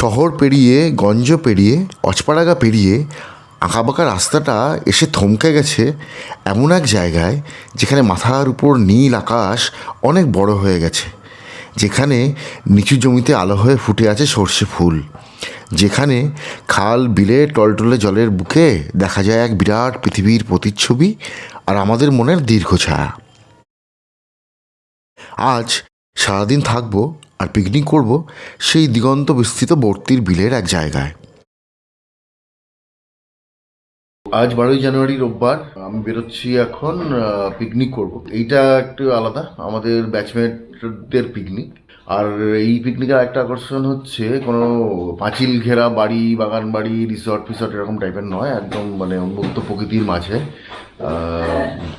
শহর পেরিয়ে, গঞ্জ পেরিয়ে, অচপাড়াগা পেরিয়ে আঁকাবাঁকা রাস্তাটা এসে থমকে গেছে এমন এক জায়গায় যেখানে মাথার উপর নীল আকাশ অনেক বড় হয়ে গেছে, যেখানে নিচু জমিতে আলো হয়ে ফুটে আছে সর্ষে ফুল, যেখানে খাল, বিলে, টলটলে জলের বুকে দেখা যায় এক বিরাট পৃথিবীর প্রতিচ্ছবি আর আমাদের মনের দীর্ঘ ছায়া। আজ সারাদিন থাকব আর পিকনিক করব সেই দিগন্ত বিস্তৃত বর্তির বিলের এক জায়গায়। আজ বারোই জানুয়ারি রোববার, আমি বেরোচ্ছি এখন পিকনিক করব। এইটা একটু আলাদা, আমাদের ব্যাচমেটদের পিকনিক আর এই পিকনিকের একটা আকর্ষণ হচ্ছে, কোনো পাঁচিল ঘেরা বাড়ি, বাগান বাড়ি রিসর্ট ফিসর্ট এরকম টাইপের নয়, একদম মানে উন্মুক্ত প্রকৃতির মাঝে।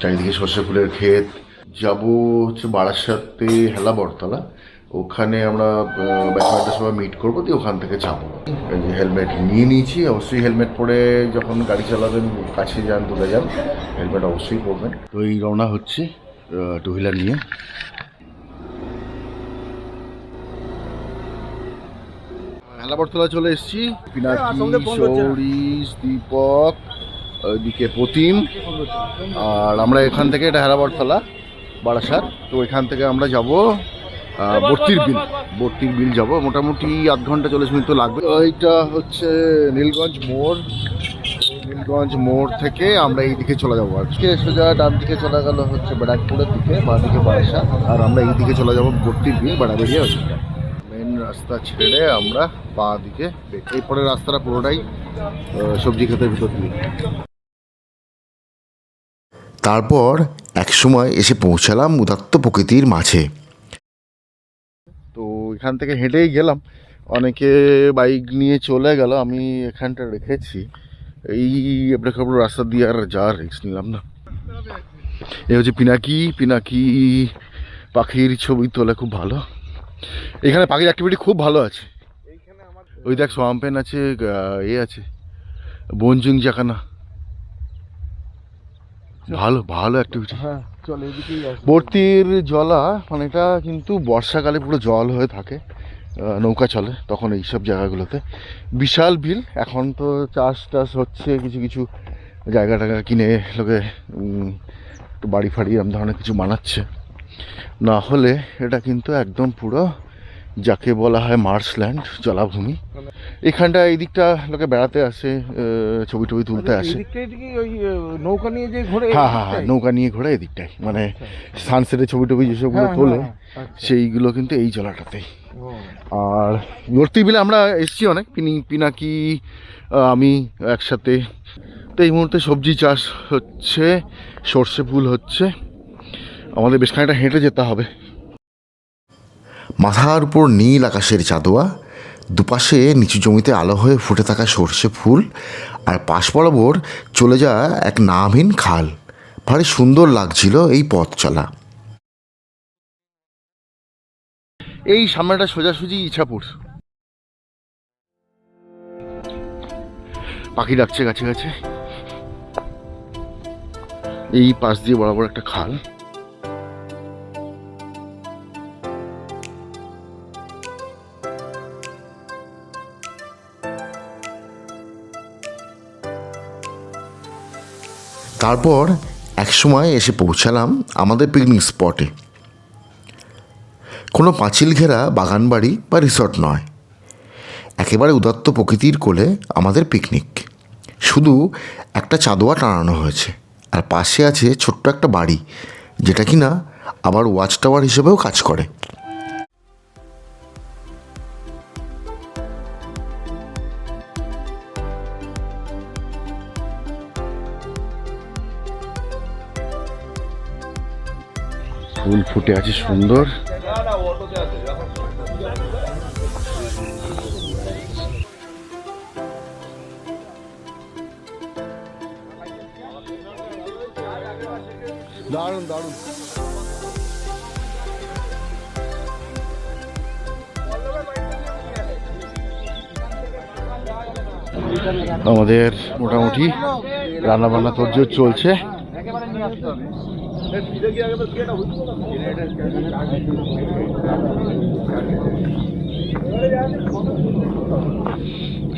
চারিদিকে সর্ষে ফুলের ক্ষেত যাব হচ্ছে বারাসাতে হেলা বটতলা ওখানে আমরা ব্যাচমেটদের সবাই মিট করব দিয়ে ওখান থেকে যাব। হেলমেট নিয়ে নিয়েছি অবশ্যই হেলমেট পরে যখন গাড়ি চালাবেন কাছে যান দূরে যান হেলমেট অবশ্যই পরবেন। তো এই রওনা হচ্ছে টু হুইলার নিয়ে। হেলাবরতলা চলে এসেছি। পিনাকি সৌরিশ দীপক ওইদিকে প্রতিম। আর আমরা এখান থেকে এটা হেলাবরতলা। বারাসাত তো এখান থেকে আমরা যাব বর্তির বিল বর্তির বিল যাব মোটামুটি আধ ঘণ্টা চল্লিশ মিনিট তো লাগবে। ওইটা হচ্ছে নীলগঞ্জ মোড়। নীলগঞ্জ মোড় থেকে আমরা এই দিকে চলে যাব। আজকে সোজা ডান দিকে চলে গেল হচ্ছে ব্যারাকপুরের দিকে বাঁ দিকে বারাসাত। আর আমরা এই দিকে চলে যাব বর্তির বিল বাড়াবেরিয়া মেন রাস্তা ছেড়ে আমরা বাঁ দিকে এই পরের রাস্তাটা পুরোটাই সবজি ক্ষেতের ভিতর দিয়ে। তারপর একসময় এসে পৌঁছালাম উদাত্ত প্রকৃতির মাঝে। তো এখান থেকে হেঁটেই গেলাম। অনেকে বাইক নিয়ে চলে গেল, আমি এখানটা রেখেছি। এই এবড়ে রাস্তা দিয়ে আর যাওয়ার রিক্স নিলাম না। এই হচ্ছে পিনাকি। পিনাকি পাখির ছবি তোলা খুব ভালো। এখানে পাখির অ্যাক্টিভিটি খুব ভালো আছে। ওই দেখ, সোয়াম্পেন আছে এ আছে বনজুং জাকানা ভালো ভালো অ্যাক্টিভিটি হ্যাঁ চল এদিকেই বর্তির জলা মানে এটা কিন্তু বর্ষাকালে পুরো জল হয়ে থাকে নৌকা চলে তখন এইসব জায়গাগুলোতে। বিশাল বিল এখন তো চাষ টাস হচ্ছে কিছু কিছু জায়গা টায়গা কিনে লোকে একটু বাড়ি ফাড়ি এরম ধরনের কিছু বানাচ্ছে। না হলে এটা কিন্তু একদম পুরো যাকে বলা হয় মার্শল্যান্ড জলাভূমি। এখানটা এই দিকটা লোকে বেড়াতে আসে ছবি টবি তুলতে আসে। ওই নৌকা নিয়ে যে ঘোরে হ্যাঁ হ্যাঁ হ্যাঁ নৌকা নিয়ে ঘোরে এদিকটাই মানে সানসেটের ছবি টবি যেসবগুলো হ্যাঁ, তোলে হ্যাঁ, আচ্ছা। সেইগুলো কিন্তু এই জলাটাতেই। আর ভর্তি বিলে আমরা এসেছি অনেক পিনি পিনাকি আমি একসাথে। তো এই মুহূর্তে সবজি চাষ হচ্ছে সর্ষে ফুল হচ্ছে। আমাদের বেশ খানিকটা হেঁটে যেতে হবে। মাথার উপর নীল আকাশের চাঁদোয়া দুপাশে নিচু জমিতে আলো হয়ে ফুটে থাকা সর্ষে ফুল, আর পাশ বরাবর চলে যাওয়া এক নামহীন খাল। ভারী সুন্দর লাগছিল এই পথ চলা। এই সামনেটা সোজাসুজি ইছাপুর। পাখি ডাকছে গাছে গাছে। এই পাশ দিয়ে বরাবর একটা খাল। তারপর একসময় এসে পৌঁছালাম আমাদের পিকনিক স্পটে কোনো পাঁচিল ঘেরা বাগান বাড়ি বা রিসর্ট নয়। একেবারে উদাত্ত প্রকৃতির কোলে আমাদের পিকনিক শুধু একটা চাঁদোয়া টানানো হয়েছে। আর পাশে আছে ছোট্ট একটা বাড়ি, যেটা কিনা আবার ওয়াচ টাওয়ার হিসেবেও কাজ করে। ফুল ফুটে আছে সুন্দর। দারুণ দারুণ। আমাদের মোটামুটি রান্না বান্না তোর চলছে।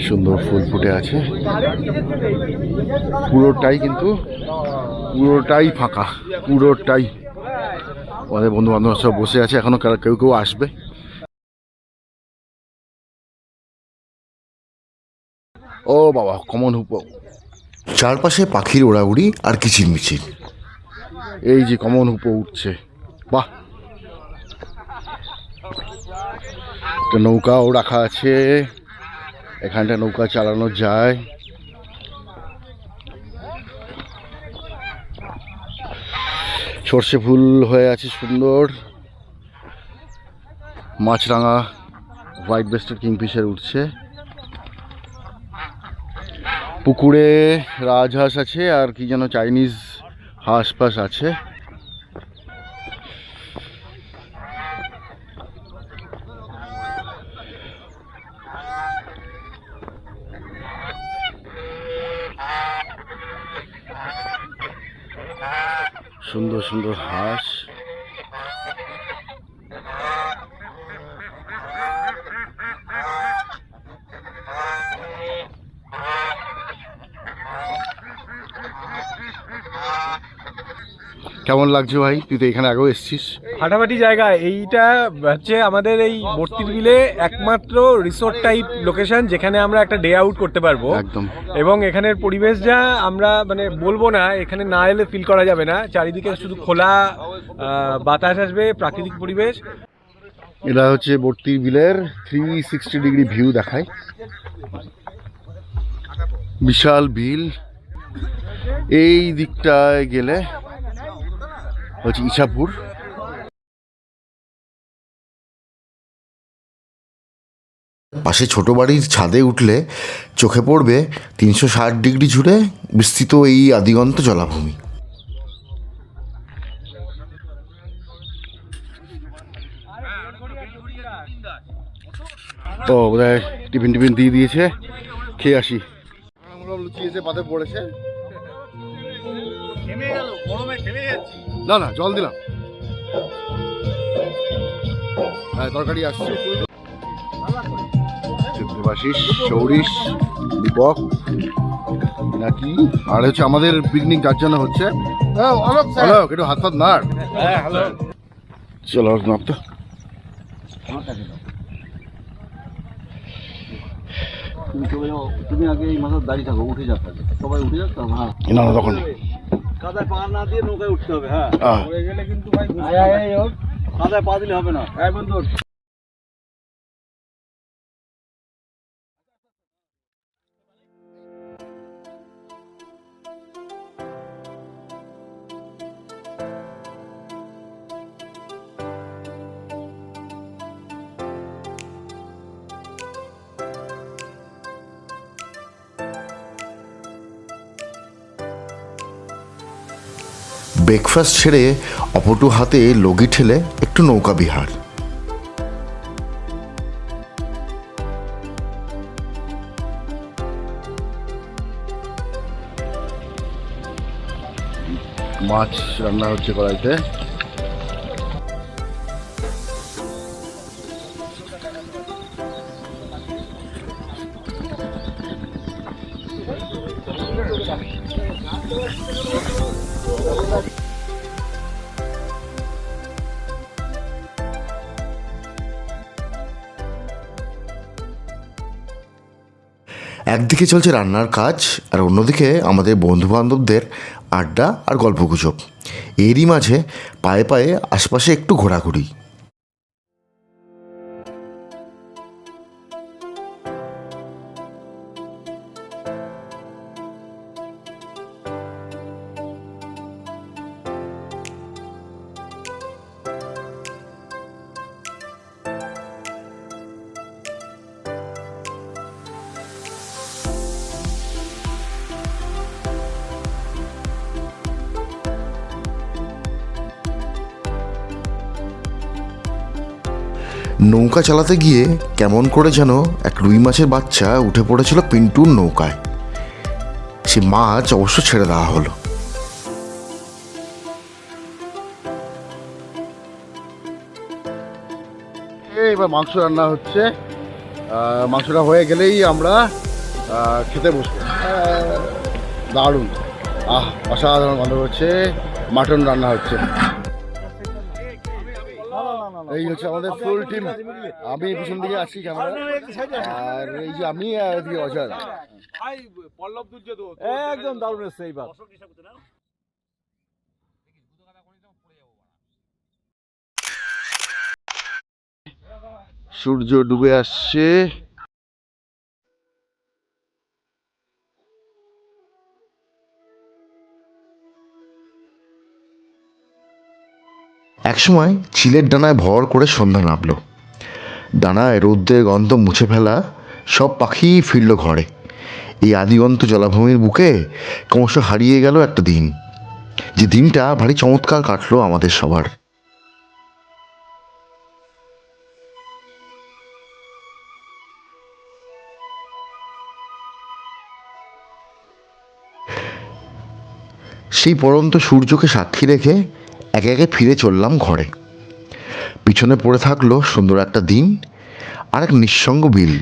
সুন্দর ফুল ফুটে আছে। পুরোটাই কিন্তু, পুরোটাই ফাঁকা, পুরোটাই। আমাদের বন্ধু বান্ধব সব বসে আছে, এখনও কেউ কেউ আসবে। ও বাবা কমন হুপ। চারপাশে পাখির ওড়াউড়ি আর কিচিরমিচির। এই যে কমন হুপো উঠছে। বাহ। একটা নৌকাও রাখা আছে। এখানটা নৌকা চালানো যায়। সর্ষে ফুল হয়ে আছে সুন্দর। মাছরাঙা হোয়াইট বেস্টেড কিংফিশার উঠছে। পুকুরে রাজহাঁস আছে, আর কি যেন চাইনিজ হাঁস ফাঁস আছে। সুন্দর সুন্দর হাঁস। কেমন লাগছে ভাই? তুই তো এখানে আগেও এসছিস। ফাটাফাটি জায়গা। এইটা হচ্ছে আমাদের এই বর্তির বিলে একমাত্র রিসোর্ট টাইপ লোকেশন যেখানে আমরা একটা ডে আউট করতে পারব। একদম। এবং এখানের পরিবেশ যা আমরা মানে বলব না এখানে না এলে ফিল করা যাবে না। চারিদিকে শুধু খোলা বাতাস আসবে প্রাকৃতিক পরিবেশ। এটা হচ্ছে বর্তি বিলের থ্রি সিক্সটি ডিগ্রি ভিউ দেখায়। বিশাল বিল। এই দিকটায় গেলে হচ্ছে ইছাপুর পাশে ছোট বাড়ির ছাদে উঠলে চোখে পড়বে তিনশো ষাট ডিগ্রি জুড়ে বিস্তৃত এই আদিগন্ত জলাভূমি। ও বোধহয় টিফিন টিফিন দিয়ে দিয়েছে। খেয়ে আসি। আমরা লুচিয়েছে পাতে পড়েছে। না না জল দিলাম। হ্যাঁ তরকারি আসছে। দেবাশিস সৌরিশ দীপক নাকি? আর হচ্ছে আমাদের পিকনিক যার জন্য হচ্ছে? অলোক একটু হাত হাত নাড়। চলো নাপ তো। তুমি আগে এই মাথায় দাঁড়িয়ে থাকো উঠে যাক সবাই উঠে যাক হ্যাঁ। না না তখন কাদায় পা না দিয়ে নৌকায় উঠতে হবে হ্যাঁ। আয়, আয়, ওঠ। কাদায় পা দিলে হবে না। ব্রেকফাস্ট ছেড়ে অপটু হাতে লগি ঠেলে একটু নৌকা বিহার। মাছ রান্না হচ্ছে কড়াইতে। একদিকে চলছে রান্নার কাজ আর অন্যদিকে আমাদের বন্ধুবান্ধবদের আড্ডা আর গল্পগুজব। এরই মাঝে পায়ে পায়ে আশপাশে একটু ঘোরাঘুরি। নৌকা চালাতে গিয়ে কেমন করে যেন এক রুই মাছের বাচ্চা উঠে পড়েছিল পিন্টুর নৌকায়। সে মাছ অবশ্য ছেড়ে দেওয়া হলো। এবার মাংস রান্না হচ্ছে। মাংসটা হয়ে গেলেই আমরা খেতে বসবো। দারুণ। আহ, অসাধারণ গন্ধ হচ্ছে। মাটন রান্না হচ্ছে। হচ্ছে আমাদের ফুল টিম আমি পিছন দিকে আসি ক্যামেরা আর এই যে আমি আর এদিকে অজয়। একদম দারুণ এসছে এইবার। সূর্য ডুবে আসছে। একসময় চিলের ডানায় ভর করে সন্ধ্যা নামলো। ডানায় রৌদ্রের গন্ধ মুছে ফেলা সব পাখি ফিরল ঘরে। এই আদিগন্ত জলাভূমির বুকে ক্রমশ হারিয়ে গেল একটা দিন। যে দিনটা ভারী চমৎকার কাটলো আমাদের সবার। সেই পরন্ত সূর্যকে সাক্ষী রেখে একে একে ফিরে চললাম ঘরে। পিছনে পড়ে থাকল সুন্দর একটা দিন আর এক নিঃসঙ্গ বিল।